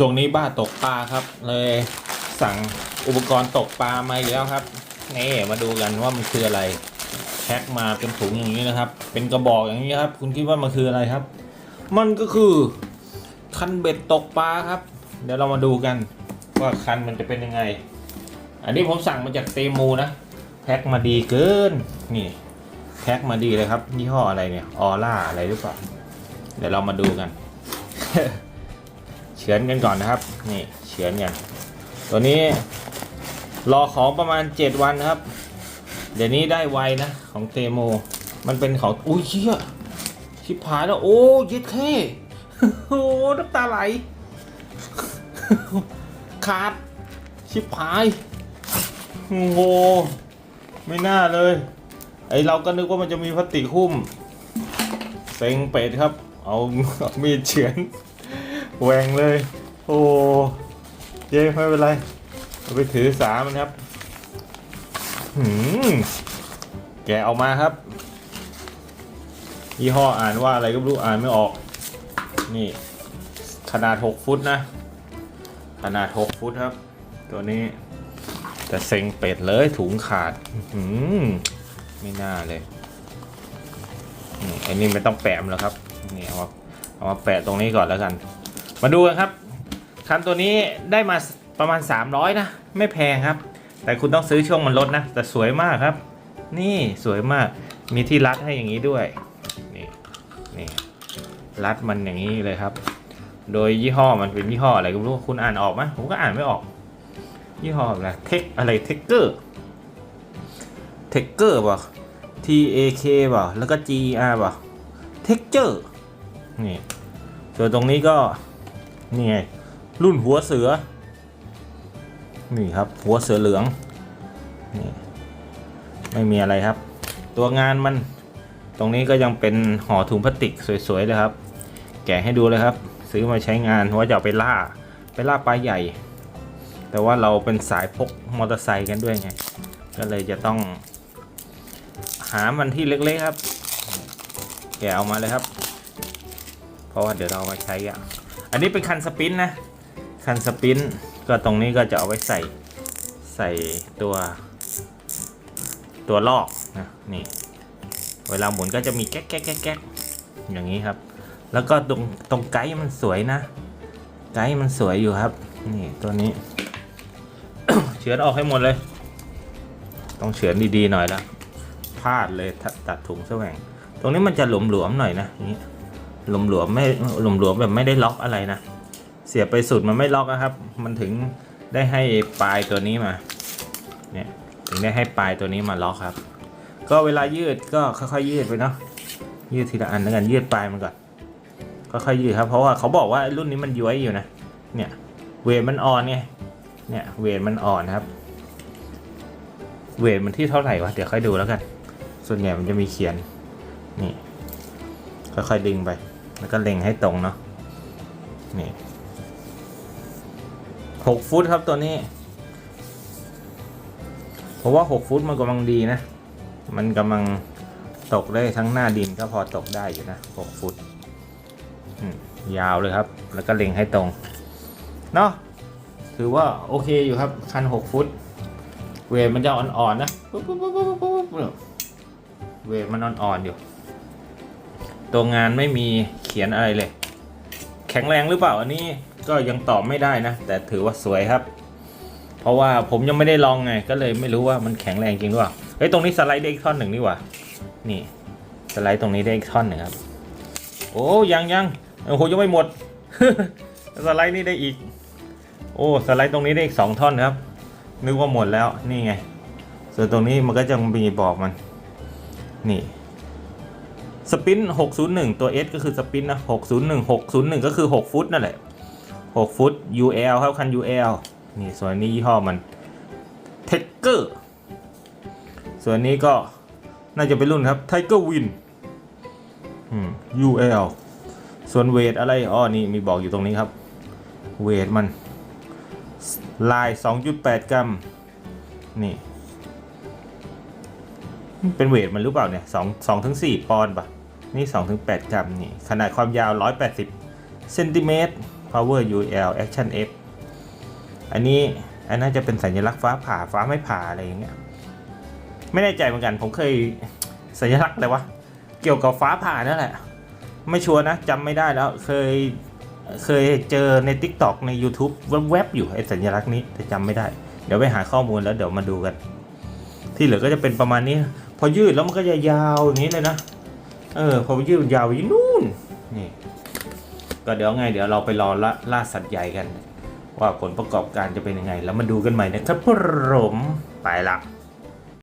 ช่วงนี้บ้าตกปลาครับ เลยสั่งอุปกรณ์ตกปลามาอีกแล้วครับนี่มาดูกันว่ามันคืออะไรแพ็คมาเป็นถุงอย่างนี้นะครับ เป็นกระบอกอย่างนี้ครับ คุณคิดว่ามันคืออะไรครับ มันก็คือคันเบ็ดตกปลาครับ เดี๋ยวเรามาดูกันว่าคันมันจะเป็นยังไง อันนี้ผมสั่งมาจากเตมูนะแพ็คมาดีเกินนี่แพ็คมาดีเลยครับยี่ห้ออะไรเนี่ยออร่าอะไรหรือเปล่าเดี๋ยวเรามาดูกัน เฉือนกันก่อนนะครับ นี่เฉือนกัน ตัวนี้รอของประมาณ 7 วันครับ เดี๋ยวนี้ได้ไวนะของเตโม มันเป็นของอุ้ยเชี่ยชิบหายแล้วโอ้เย็ดแค่โอ้น้ำตาไหล ขาด ชิบหายโอ้โหไม่น่าเลย ไอเราก็นึกว่ามันจะมีพลาสติกหุ้ม เซ็งเป็ดครับ เอาเอามีดเฉือน แหวงเลย โอ้เย้ไม่เป็นไรเอาไปถือสามันครับหืมแกะออกมาครับ ยี่ห้ออ่านว่าอะไรก็ไม่รู้อ่านไม่ออก นี่ ขนาด 6 ฟุตนะ ขนาด 6 ฟุตครับ ตัวนี้แต่เซ็งเป็ดเลยถุงขาดหืมไม่น่าเลยอันนี้ไม่ต้องแปะมแล้วครับ นี่เอามาเอามาแปะตรงนี้ก่อนแล้วกัน มาดูกันครับ คันตัวนี้ได้มาประมาณ 300 นะ ไม่แพงครับ แต่คุณต้องซื้อช่วงมันลดนะ แต่สวยมากครับ นี่สวยมากมีที่รัดให้อย่างนี้ด้วย นี่นี่รัดมันอย่างนี้เลยครับ โดยยี่ห้อมันเป็นยี่ห้ออะไรก็ไม่รู้คุณอ่านออกไหมผมก็อ่านไม่ออก ยี่ห้ออะไรเทคอะไรเทคเกอร์เทคเกอร์ป่ะ T A K ป่ะแล้วก็ G R ป่ะเทคเจอร์นี่ส่วนตรงนี้ก็ นี่ไง รุ่นหัวเสือ นี่ครับ หัวเสือเหลือง นี่ ไม่มีอะไรครับ ตัวงานมัน ตรงนี้ก็ยังเป็นห่อถุงพลาสติกสวยๆเลยครับ แกะให้ดูเลยครับ ซื้อมาใช้งานว่าจะเอาไปล่า ไปล่าปลาใหญ่ แต่ว่าเราเป็นสายพกมอเตอร์ไซค์กันด้วยไง ก็เลยจะต้อง หามันที่เล็กๆครับ แกะเอามาเลยครับ เพราะว่าเดี๋ยวเราเอามาใช้อะ อันนี้เป็นคันสปินนะ คันสปินก็ตรงนี้ก็จะเอาไว้ใส่ใส่ตัว ตัวลอกนะนี่ เวลาหมุนก็จะมีแก๊กแก๊กแก๊กแก๊กอย่างนี้ครับ แล้วก็ตรงตรงไกด์มันสวยนะ ไกด์มันสวยอยู่ครับ นี่ตัวนี้ เฉือนออกให้หมดเลย ต้องเฉือนดีๆหน่อยละพลาดเลยตัดตัดถุงแสวง ตรงนี้มันจะหลวมๆหน่อยนะอย่างนี้ หลวมๆไม่หลวมๆแบบไม่ได้ล็อกอะไรนะ เสียบไปสุดมันไม่ล็อกนะครับ มันถึงได้ให้ปลายตัวนี้มาเนี่ยถึงได้ให้ปลายตัวนี้มาล็อกครับ ก็เวลายืดก็ค่อยๆยืดไปเนาะยืดทีละอันแล้วกันยืดปลายมันก่อนค่อยๆยืดครับ เพราะว่าเขาบอกว่ารุ่นนี้มันย้วยอยู่นะเนี่ยเวทมันอ่อนไงเนี่ยเวทมันอ่อนครับ เวทมันที่เท่าไหร่วะเดี๋ยวค่อยดูแล้วกัน ส่วนใหญ่มันจะมีเขียนนี่ค่อยๆดึงไป แล้วก็เล็งให้ตรงเนาะนี่หกฟุตครับตัวนี้เพราะว่าหกฟุตมันกำลังดีนะ มันกำลังตกได้ทั้งหน้าดินก็พอตกได้อยู่นะหกฟุตยาวเลยครับ แล้วก็เล็งให้ตรง เนาะถือว่าโอเคอยู่ครับ คันหกฟุต เวทมันจะอ่อนๆนะปุ๊บปุ๊บปุ๊บปุ๊บปุ๊บเวทมันอ่อนๆอยู่ ตัวงานไม่มีเขียนอะไรเลย แข็งแรงหรือเปล่าอันนี้ก็ยังตอบไม่ได้นะ แต่ถือว่าสวยครับ เพราะว่าผมยังไม่ได้ลองไง ก็เลยไม่รู้ว่ามันแข็งแรงจริงหรือเปล่าเฮ้ยตรงนี้สไลด์ได้อีกท่อนหนึ่งนี่หว่า นี่สไลด์ตรงนี้ได้อีกท่อนหนึ่งครับ โอ้ยังยังโอ้โหยังไม่หมดสไลด์นี่ได้อีก โอ้สไลด์ตรงนี้ได้อีกสองท่อนครับนึกว่าหมดแล้วนี่ไง ส่วนตรงนี้มันก็จะมีบอกมัน นี่ สปิน 601 ตัว S ก็คือสปินนะ 601 601 ก็คือ 6 ฟุตนั่นแหละ 6 ฟุต UL ครับคัน UL นี่ส่วนนี้ยี่ห้อมัน t e g e r ส่วนนี้ก็น่าจะเป็นรุ่นครับ Tiger Win อืม UL ส่วนเวทอะไร อ๋อ นี่มีบอกอยู่ตรงนี้ครับ เวทมัน ลาย 2.8 กรัม นี่ เป็นเวทมันหรือเปล่าเนี่ย2 2ถึง4ปอนด์ปะ นี่2ถึง8กรัมนี่ ขนาดความยาว 180เซนติเมตร power UL action F อันนี้อันน่าจะเป็นสัญลักษณ์ฟ้าผ่าฟ้าไม่ผ่าอะไรอย่างเงี้ย ไม่แน่ใจเหมือนกัน ผมเคยสัญลักษณ์อะไรวะ เกี่ยวกับฟ้าผ่านั่นแหละ ไม่ชัวร์นะจำไม่ได้แล้ว เคยเคยเจอใน Tik t o อกใน YouTube แวบๆอยู่ไอ้สัญลักษณ์นี้แต่จำไม่ได้ เดี๋ยวไปหาข้อมูลแล้วเดี๋ยวมาดูกัน ที่เหลือก็จะเป็นประมาณนี้ พอยืดแล้วมันก็จะยาวอย่างนี้เลยนะ เออ พอยืดยาวไปนู่นนี่ก็เดี๋ยวไง เดี๋ยวเราไปรอละล่าสัตว์ใหญ่กัน ว่าผลประกอบการจะเป็นยังไง แล้วมาดูกันใหม่นะครับผมไปละ